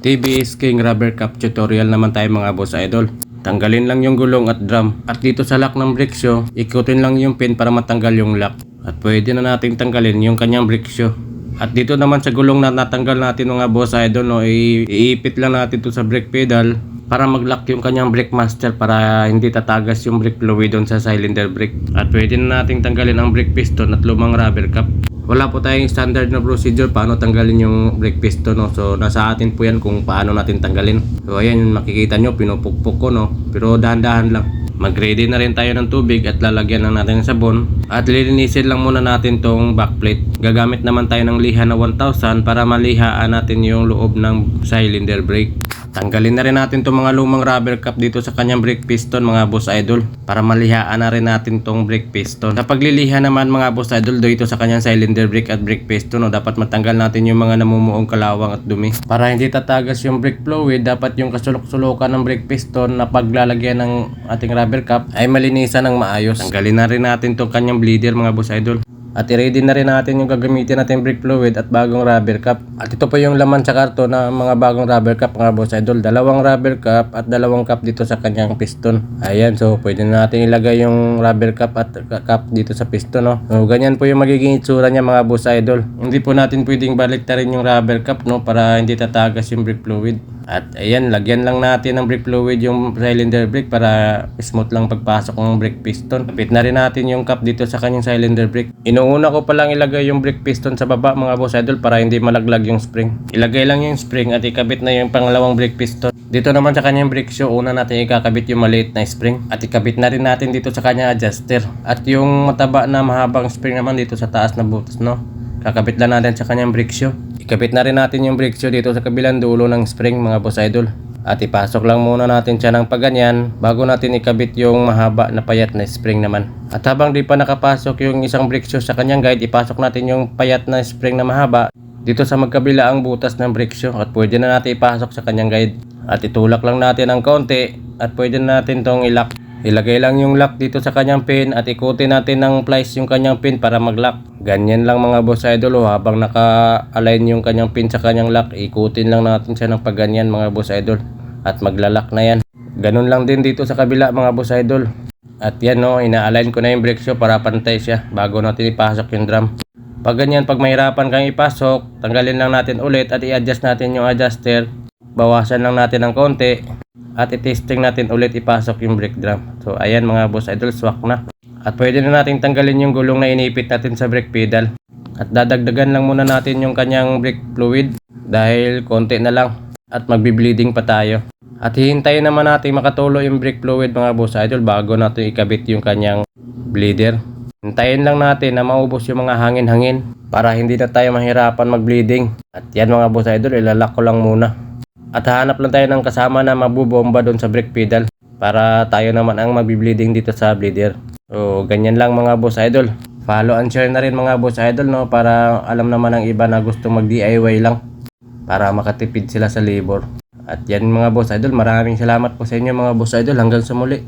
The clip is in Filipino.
TBS King Rubber Cup tutorial naman tayo mga boss idol. Tanggalin lang yung gulong at drum. At dito sa lock ng shoe, ikutin lang yung pin para matanggal yung lock. At pwede na nating tanggalin yung kanyang shoe. At dito naman sa gulong na natanggal natin mga boss idol, no, iipit lang natin to sa brake pedal para mag-lock yung kanyang brake master para hindi tatagas yung brake fluid doon sa cylinder brake. At pwede na nating tanggalin ang brake piston at lumang rubber cap. Wala po tayong standard na procedure paano tanggalin yung brake piston no. So nasa atin po yan kung paano natin tanggalin. So ayan makikita nyo pinupukpok ko no. Pero dahan-dahan lang. Mag-ready na rin tayo ng tubig at lalagyan lang natin ng sabon. At lilinisin lang muna natin tong backplate. Gagamit naman tayo ng liha na 1000 para malihaan natin yung loob ng cylinder brake. Tanggalin na rin natin tong mga lumang rubber cap dito sa kanyang brake piston mga boss idol para malihaan na rin natin tong brake piston. Sa pagliliha naman mga boss idol dito sa kanyang cylinder brake at brake piston no, dapat matanggal natin yung mga namumuong kalawang at dumi. Para hindi tatagas yung brake fluid, dapat yung kasulok-sulukan ng brake piston na paglalagyan ng ating rubber cap ay malinisan ng maayos. Tanggalin na rin natin tong kanyang bleeder mga boss idol. At i-ready na rin natin yung gagamitin natin brake fluid at bagong rubber cap. At ito po yung laman sa karton na mga bagong rubber cap mga boss idol. Dalawang rubber cap at dalawang cap dito sa kanyang piston. Ayan, so pwede na natin ilagay yung rubber cap at cap dito sa piston. No? So, ganyan po yung magiging itsura niya mga boss idol. Hindi po natin pwedeng baliktarin yung rubber cap no para hindi tatagas yung brake fluid. At ayan, lagyan lang natin ng brake fluid yung cylinder brake para smooth lang pagpasok ng brake piston. Kapit na rin natin yung cap dito sa kanyang cylinder brake. Inuuna ko pa lang ilagay yung brake piston sa baba mga boss idol para hindi malaglag yung spring. Ilagay lang yung spring at ikabit na yung pangalawang brake piston. Dito naman sa kanyang brake shoe, una natin ikakabit yung maliit na spring. At ikabit na rin natin dito sa kanyang adjuster. At yung mataba na mahabang spring naman dito sa taas na butas, no? Kakabit lang natin sa kanyang brake shoe. Ikabit na rin natin yung brake shoe dito sa kabilang dulo ng spring mga boss idol. At ipasok lang muna natin siya ng paganyan bago natin ikabit yung mahaba na payat na spring naman. At habang di pa nakapasok yung isang brake shoe sa kanyang guide, ipasok natin yung payat na spring na mahaba dito sa magkabila ang butas ng brake shoe at pwede na natin ipasok sa kanyang guide. At itulak lang natin ng konti at pwede na natin tong ilock. Ilagay lang yung lock dito sa kanyang pin at ikutin natin ng plies yung kanyang pin para mag-lock. Ganyan lang mga boss idol oh, habang naka-align yung kanyang pin sa kanyang lock, ikutin lang natin siya ng pagganyan mga boss idol at maglalak na yan. Ganun lang din dito sa kabila mga boss idol. At yan no, ina-align ko na yung brake shoe para pantay siya bago natin ipasok yung drum. Pag ganyan, pag mahirapan kang ipasok, tanggalin lang natin ulit at i-adjust natin yung adjuster. Bawasan lang natin ng konti at i-testing natin ulit ipasok yung brake drum. So ayan mga boss idol, swak na. At pwede na natin tanggalin yung gulong na inipit natin sa brake pedal. At dadagdagan lang muna natin yung kanyang brake fluid dahil konti na lang at magbi-bleeding pa tayo. At hihintayin naman natin makatulo yung brake fluid mga boss idol bago natin ikabit yung kanyang bleeder. Hintayin lang natin na maubos yung mga hangin-hangin para hindi na tayo mahirapan mag-bleeding. At yan mga boss idol, ilalak ko lang muna. At hahanap lang tayo ng kasama na mabubomba doon sa brake pedal para tayo naman ang mabibleeding dito sa bleeder. So, ganyan lang mga boss idol. Follow and share na rin mga boss idol no para alam naman ng iba na gusto mag DIY lang para makatipid sila sa labor. At yan mga boss idol, maraming salamat po sa inyo mga boss idol hanggang sa muli.